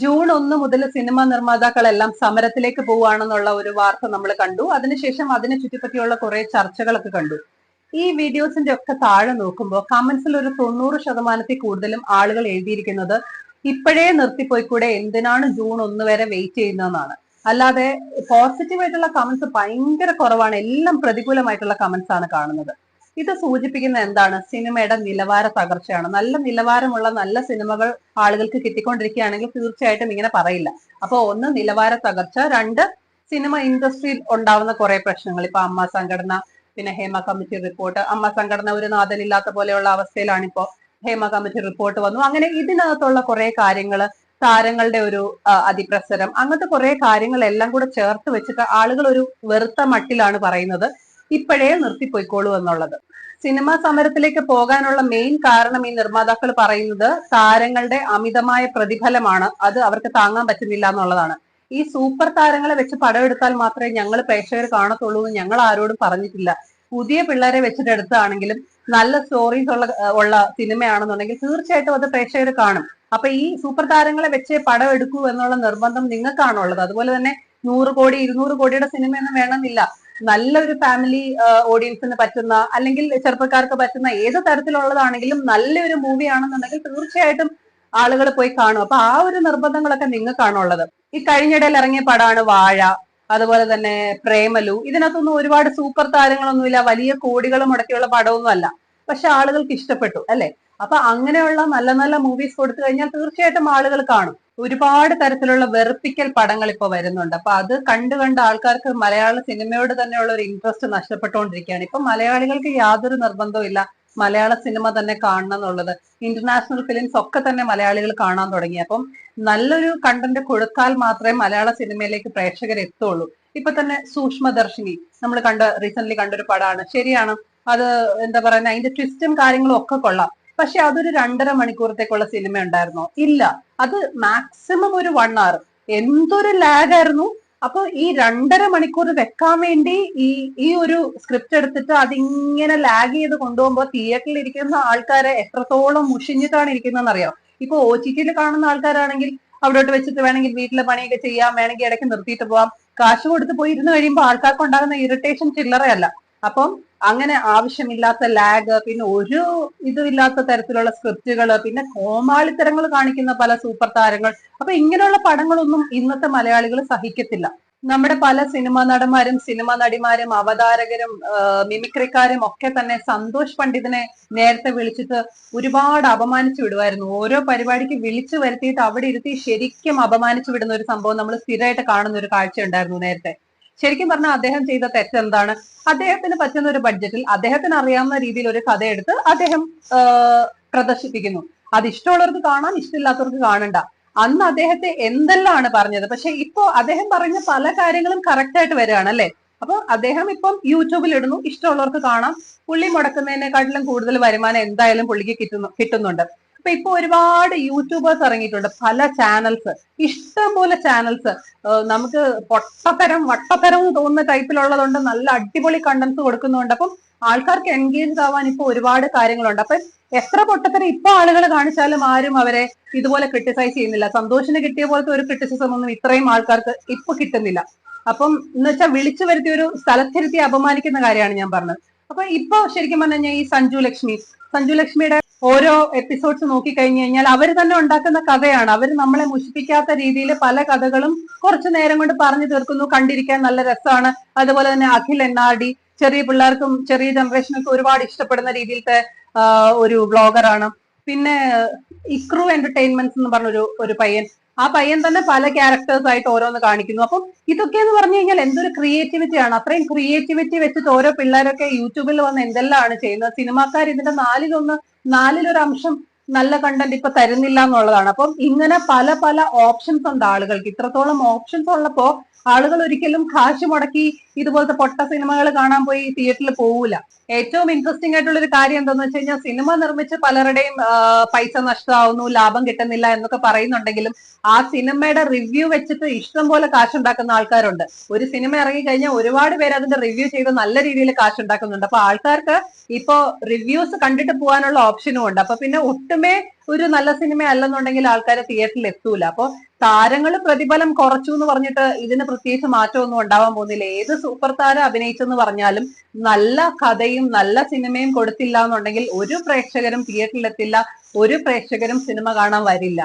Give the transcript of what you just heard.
June ഒന്ന് മുതൽ cinema നിർമ്മാതാക്കളെല്ലാം സമരത്തിലേക്ക് പോവുകയാണെന്നുള്ള ഒരു വാർത്ത നമ്മൾ കണ്ടു. അതിനുശേഷം അതിനെ ചുറ്റിപ്പറ്റിയുള്ള കുറെ ചർച്ചകളൊക്കെ കണ്ടു. ഈ വീഡിയോസിന്റെ ഒക്കെ താഴെ നോക്കുമ്പോൾ കമന്റ്സിൽ ഒരു തൊണ്ണൂറ് ശതമാനത്തിൽ കൂടുതലും ആളുകൾ എഴുതിയിരിക്കുന്നത് ഇപ്പോഴേ നിർത്തിപ്പോയിക്കൂടെ എന്തിനാണ് ജൂൺ ഒന്ന് വരെ വെയിറ്റ് ചെയ്യുന്നതെന്നാണ്. അല്ലാതെ പോസിറ്റീവ് ആയിട്ടുള്ള കമന്റ്സ് ഭയങ്കര കുറവാണ്. എല്ലാം പ്രതികൂലമായിട്ടുള്ള കമന്റ്സ് ആണ് കാണുന്നത്. ഇത് സൂചിപ്പിക്കുന്ന എന്താണ്? സിനിമയുടെ നിലവാര തകർച്ചയാണ്. നല്ല നിലവാരമുള്ള നല്ല സിനിമകൾ ആളുകൾക്ക് കിട്ടിക്കൊണ്ടിരിക്കുകയാണെങ്കിൽ തീർച്ചയായിട്ടും ഇങ്ങനെ പറയില്ല. അപ്പൊ ഒന്ന് നിലവാര തകർച്ച രണ്ട് സിനിമ ഇൻഡസ്ട്രിയിൽ ഉണ്ടാവുന്ന കുറെ പ്രശ്നങ്ങൾ. ഇപ്പൊ അമ്മ സംഘടന പിന്നെ ഹേമ കമ്മിറ്റി റിപ്പോർട്ട്. അമ്മ സംഘടന ഒരു നാഥനില്ലാത്ത പോലെയുള്ള അവസ്ഥയിലാണ് ഇപ്പോ ഹേമ കമ്മിറ്റി റിപ്പോർട്ട് വന്നു. അങ്ങനെ ഇതിനകത്തുള്ള കുറെ കാര്യങ്ങൾ താരങ്ങളുടെ ഒരു അതിപ്രസരം അങ്ങനത്തെ കുറെ കാര്യങ്ങളെല്ലാം കൂടെ ചേർത്ത് വെച്ചിട്ട് ആളുകൾ ഒരു വെറുത്ത മട്ടിലാണ് പറയുന്നത്. ഇപ്പോഴേ നിർത്തിപ്പോയിക്കോളൂ എന്നുള്ളത്. സിനിമാ സമരത്തിലേക്ക് പോകാനുള്ള മെയിൻ കാരണം ഈ നിർമ്മാതാക്കൾ പറയുന്നത് താരങ്ങളുടെ അമിതമായ പ്രതിഫലമാണ്. അത് അവർക്ക് താങ്ങാൻ പറ്റുന്നില്ല എന്നുള്ളതാണ്. ഈ സൂപ്പർ താരങ്ങളെ വെച്ച് പടമെടുത്താൽ മാത്രമേ ഞങ്ങൾ പ്രേക്ഷകർ കാണത്തുള്ളൂ എന്ന് ഞങ്ങൾ ആരോടും പറഞ്ഞിട്ടില്ല. പുതിയ പിള്ളേരെ വെച്ചിട്ട് എടുത്താണെങ്കിലും നല്ല സ്റ്റോറീസ് ഉള്ള ഉള്ള സിനിമയാണെന്നുണ്ടെങ്കിൽ തീർച്ചയായിട്ടും അത് പ്രേക്ഷകർ കാണും. അപ്പൊ ഈ സൂപ്പർ താരങ്ങളെ വെച്ച് പടം എടുക്കൂ എന്നുള്ള നിർബന്ധം നിങ്ങൾക്കാണുള്ളത്. അതുപോലെ തന്നെ നൂറ് കോടി ഇരുന്നൂറ് കോടിയുടെ സിനിമയൊന്നും വേണമെന്നില്ല. നല്ലൊരു ഫാമിലി ഓഡിയൻസിന് പറ്റുന്ന അല്ലെങ്കിൽ ചെറുപ്പക്കാർക്ക് പറ്റുന്ന ഏത് തരത്തിലുള്ളതാണെങ്കിലും നല്ലൊരു മൂവി ആണെന്നുണ്ടെങ്കിൽ തീർച്ചയായിട്ടും ആളുകൾ പോയി കാണും. അപ്പൊ ആ ഒരു നിർബന്ധങ്ങളൊക്കെ നിങ്ങൾക്കാണുള്ളത് ഈ കഴിഞ്ഞിടയിൽ ഇറങ്ങിയ പടമാണ് വാഴ അതുപോലെ തന്നെ പ്രേമലു. ഇതിനകത്തൊന്നും ഒരുപാട് സൂപ്പർ താരങ്ങളൊന്നുമില്ല വലിയ കോടികൾ മുടക്കിയുള്ള പടമൊന്നും അല്ല പക്ഷെ ആളുകൾക്ക് ഇഷ്ടപ്പെട്ടു അല്ലെ? അപ്പൊ അങ്ങനെയുള്ള നല്ല നല്ല മൂവീസ് കൊടുത്തു കഴിഞ്ഞാൽ തീർച്ചയായിട്ടും ആളുകൾ കാണും. ഒരുപാട് തരത്തിലുള്ള വെറുപ്പിക്കൽ പടങ്ങൾ ഇപ്പൊ വരുന്നുണ്ട്. അപ്പൊ അത് കണ്ടു കണ്ട ആൾക്കാർക്ക് മലയാള സിനിമയോട് തന്നെയുള്ള ഒരു ഇൻട്രസ്റ്റ് നഷ്ടപ്പെട്ടുകൊണ്ടിരിക്കുകയാണ്. ഇപ്പൊ മലയാളികൾക്ക് യാതൊരു നിർബന്ധവും ഇല്ല മലയാള സിനിമ തന്നെ കാണണം എന്നുള്ളത്. ഇന്റർനാഷണൽ ഫിലിംസ് ഒക്കെ തന്നെ മലയാളികൾ കാണാൻ തുടങ്ങി. അപ്പം നല്ലൊരു കണ്ടന്റ് കൊടുത്താൽ മാത്രമേ മലയാള സിനിമയിലേക്ക് പ്രേക്ഷകർ എത്തുള്ളൂ. ഇപ്പൊ തന്നെ സൂക്ഷ്മദർശിനി നമ്മൾ കണ്ട റീസെന്റ് കണ്ടൊരു പടമാണ് ശരിയാണ്. അത് എന്താ പറയുക അതിന്റെ ട്വിസ്റ്റും കാര്യങ്ങളും ഒക്കെ കൊള്ളാം. പക്ഷെ അതൊരു രണ്ടര മണിക്കൂറത്തേക്കുള്ള സിനിമ ഉണ്ടായിരുന്നോ? ഇല്ല. അത് മാക്സിമം ഒരു വൺ അവർ എന്തൊരു ലാഗ് ആയിരുന്നു. അപ്പൊ ഈ രണ്ടര മണിക്കൂർ വെക്കാൻ വേണ്ടി ഈ ഈ ഒരു സ്ക്രിപ്റ്റ് എടുത്തിട്ട് അതിങ്ങനെ ലാഗ് ചെയ്ത് കൊണ്ടുപോകുമ്പോൾ തിയേറ്ററിൽ ഇരിക്കുന്ന ആൾക്കാരെ എത്രത്തോളം മുഷിഞ്ഞിട്ടാണ് ഇരിക്കുന്നതെന്ന് അറിയാം ഇപ്പൊ ഒ ടി ടിയിൽ കാണുന്ന ആൾക്കാരാണെങ്കിൽ അവിടോട്ട് വെച്ചിട്ട് വേണമെങ്കിൽ വീട്ടിലെ പണിയൊക്കെ ചെയ്യാം വേണമെങ്കിൽ ഇടയ്ക്ക് നിർത്തിയിട്ട് പോവാം. കാശ് കൊടുത്ത് പോയി ഇരുന്ന് കഴിയുമ്പോൾ ആൾക്കാർക്ക് ഉണ്ടാകുന്ന ഇറിറ്റേഷൻ ചില്ലറയല്ല അപ്പം അങ്ങനെ ആവശ്യമില്ലാത്ത ലാഗ് പിന്നെ ഒരു ഇതുമില്ലാത്ത തരത്തിലുള്ള സ്ക്രിപ്റ്റുകൾ പിന്നെ കോമാളിത്തരങ്ങൾ കാണിക്കുന്ന പല സൂപ്പർ താരങ്ങൾ. അപ്പൊ ഇങ്ങനെയുള്ള പടങ്ങളൊന്നും ഇന്നത്തെ മലയാളികൾ സഹിക്കത്തില്ല. നമ്മുടെ പല സിനിമാ നടന്മാരും സിനിമാ നടിമാരും അവതാരകരും മിമിക്രിക്കാരും ഒക്കെ തന്നെ സന്തോഷ് പണ്ഡിതിനെ നേരത്തെ വിളിച്ചിട്ട് ഒരുപാട് അപമാനിച്ചു വിടുമായിരുന്നു ഓരോ പരിപാടിക്ക് വിളിച്ചു വരുത്തിയിട്ട് അവിടെ ഇരുത്തി ശരിക്കും അപമാനിച്ചു വിടുന്ന ഒരു സംഭവം നമ്മൾ സ്ഥിരമായിട്ട് കാണുന്ന ഒരു കാഴ്ച ഉണ്ടായിരുന്നു നേരത്തെ. ശരിക്കും പറഞ്ഞാൽ അദ്ദേഹം ചെയ്ത തെറ്റെന്താണ്? അദ്ദേഹത്തിന് പറ്റുന്ന ഒരു ബഡ്ജറ്റിൽ അദ്ദേഹത്തിന് അറിയാവുന്ന രീതിയിൽ ഒരു കഥ എടുത്ത് അദ്ദേഹം പ്രദർശിപ്പിക്കുന്നു. അത് ഇഷ്ടമുള്ളവർക്ക് കാണാം ഇഷ്ടമില്ലാത്തവർക്ക് കാണണ്ട. അന്ന് അദ്ദേഹത്തെ എന്തെല്ലാമാണ് പറഞ്ഞത്? പക്ഷെ ഇപ്പോ അദ്ദേഹം പറഞ്ഞ പല കാര്യങ്ങളും കറക്റ്റ് ആയിട്ട് വരികയാണ് അല്ലെ? അപ്പൊ അദ്ദേഹം ഇപ്പം യൂട്യൂബിൽ ഇടുന്നു ഇഷ്ടമുള്ളവർക്ക് കാണാം. പുള്ളി മുടക്കുന്നതിനെക്കാട്ടിലും കൂടുതൽ വരുമാനം എന്തായാലും പുള്ളിക്ക് കിട്ടുന്നു കിട്ടുന്നുണ്ട്. അപ്പൊ ഇപ്പൊ ഒരുപാട് യൂട്യൂബേഴ്സ് ഇറങ്ങിയിട്ടുണ്ട്. പല ചാനൽസ് ഇഷ്ടംപോലെ ചാനൽസ് നമുക്ക് പൊട്ടത്തരം വട്ടത്തരം തോന്നുന്ന ടൈപ്പിലുള്ളതുകൊണ്ട് നല്ല അടിപൊളി കണ്ടന്റ്സ് കൊടുക്കുന്നുണ്ട്. അപ്പം ആൾക്കാർക്ക് എൻഗേജ് ആവാൻ ഇപ്പൊ ഒരുപാട് കാര്യങ്ങളുണ്ട്. അപ്പൊ എത്ര പൊട്ടത്തരം ഇപ്പൊ ആളുകൾ കാണിച്ചാലും ആരും അവരെ ഇതുപോലെ ക്രിട്ടിസൈസ് ചെയ്യുന്നില്ല. സന്തോഷിന് കിട്ടിയ പോലത്തെ ഒരു ക്രിട്ടിസിസം ഒന്നും ഇത്രയും ആൾക്കാർക്ക് ഇപ്പൊ കിട്ടുന്നില്ല. അപ്പം എന്ന് വെച്ചാൽ വിളിച്ചു വരുത്തി ഒരു സ്ഥലത്തിരുത്തി അപമാനിക്കുന്ന കാര്യമാണ് ഞാൻ പറഞ്ഞത്. അപ്പൊ ഇപ്പൊ ശരിക്കും പറഞ്ഞു കഴിഞ്ഞാൽ ഈ സഞ്ജു ലക്ഷ്മി സഞ്ജു ലക്ഷ്മിയുടെ ഓരോ എപ്പിസോഡ്സ് നോക്കി കഴിഞ്ഞു കഴിഞ്ഞാൽ അവർ തന്നെ ഉണ്ടാക്കുന്ന കഥയാണ്. അവർ നമ്മളെ മുഷിപ്പിക്കാത്ത രീതിയിൽ പല കഥകളും കുറച്ചു നേരം കൊണ്ട് പറഞ്ഞു തീർക്കുന്നു. കണ്ടിരിക്കാൻ നല്ല രസമാണ്. അതുപോലെ തന്നെ അഖിൽ ഡി ചെറിയ പിള്ളേർക്കും ചെറിയ ജനറേഷനൊക്കെ ഒരുപാട് ഇഷ്ടപ്പെടുന്ന രീതിയിലത്തെ ഒരു വ്ളോഗറാണ് പിന്നെ ഇക്രു എന്റർടൈൻമെന്റ്സ് എന്ന് പറഞ്ഞൊരു ഒരു പയ്യൻ. ആ പയ്യൻ തന്നെ പല ക്യാരക്ടേഴ്സ് ആയിട്ട് ഓരോന്ന് കാണിക്കുന്നു. അപ്പം ഇതൊക്കെ എന്ന് പറഞ്ഞു കഴിഞ്ഞാൽ എന്തൊരു ക്രിയേറ്റിവിറ്റി ആണ്. അത്രയും ക്രിയേറ്റിവിറ്റി വെച്ചിട്ട് ഓരോ പിള്ളേരൊക്കെ യൂട്യൂബിൽ വന്ന് എന്തെല്ലാമാണ് ചെയ്യുന്നത്? സിനിമാക്കാർ ഇതിന്റെ നാലിലൊന്ന് നാലിലൊരു അംശം നല്ല കണ്ടന്റ് ഇപ്പൊ തരുന്നില്ല എന്നുള്ളതാണ്. അപ്പം ഇങ്ങനെ പല പല ഓപ്ഷൻസ് ഉണ്ട് ആളുകൾക്ക്. ഇത്രത്തോളം ഓപ്ഷൻസ് ഉള്ളപ്പോ ആളുകൾ ഒരിക്കലും കാശ് മുടക്കി ഇതുപോലത്തെ പൊട്ട സിനിമകൾ കാണാൻ പോയി തിയേറ്ററിൽ പോവില്ല ഏറ്റവും ഇൻട്രസ്റ്റിംഗ് ആയിട്ടുള്ള ഒരു കാര്യം എന്താണെന്ന് വെച്ച് കഴിഞ്ഞാൽ സിനിമ നിർമ്മിച്ച് പലരുടെയും പൈസ നഷ്ടമാവുന്നു ലാഭം കിട്ടുന്നില്ല എന്നൊക്കെ പറയുന്നുണ്ടെങ്കിലും ആ സിനിമയുടെ റിവ്യൂ വെച്ചിട്ട് ഇഷ്ടം പോലെ കാശുണ്ടാക്കുന്ന ആൾക്കാരുണ്ട്. ഒരു സിനിമ ഇറങ്ങി കഴിഞ്ഞാൽ ഒരുപാട് പേര് അതിന്റെ റിവ്യൂ ചെയ്ത് നല്ല രീതിയിൽ കാശുണ്ടാക്കുന്നുണ്ട്. അപ്പൊ ആൾക്കാർക്ക് ഇപ്പോ റിവ്യൂസ് കണ്ടിട്ട് പോകാനുള്ള ഓപ്ഷനും ഉണ്ട്. അപ്പൊ പിന്നെ ഒട്ടുമേ ഒരു നല്ല സിനിമ അല്ലെന്നുണ്ടെങ്കിൽ ആൾക്കാർ തിയേറ്ററിൽ എത്തൂല. അപ്പൊ താരങ്ങൾ പ്രതിഫലം കുറച്ചു എന്ന് പറഞ്ഞിട്ട് ഇതിന് പ്രത്യേകിച്ച് മാറ്റമൊന്നും ഉണ്ടാവാൻ പോകുന്നില്ല. ഏത് സൂപ്പർ താരം അഭിനയിച്ചെന്ന് പറഞ്ഞാലും നല്ല കഥയും നല്ല സിനിമയും കൊടുത്തില്ല എന്നുണ്ടെങ്കിൽ ഒരു പ്രേക്ഷകരും തിയേറ്ററിൽ എത്തില്ല ഒരു പ്രേക്ഷകരും സിനിമ കാണാൻ വരില്ല.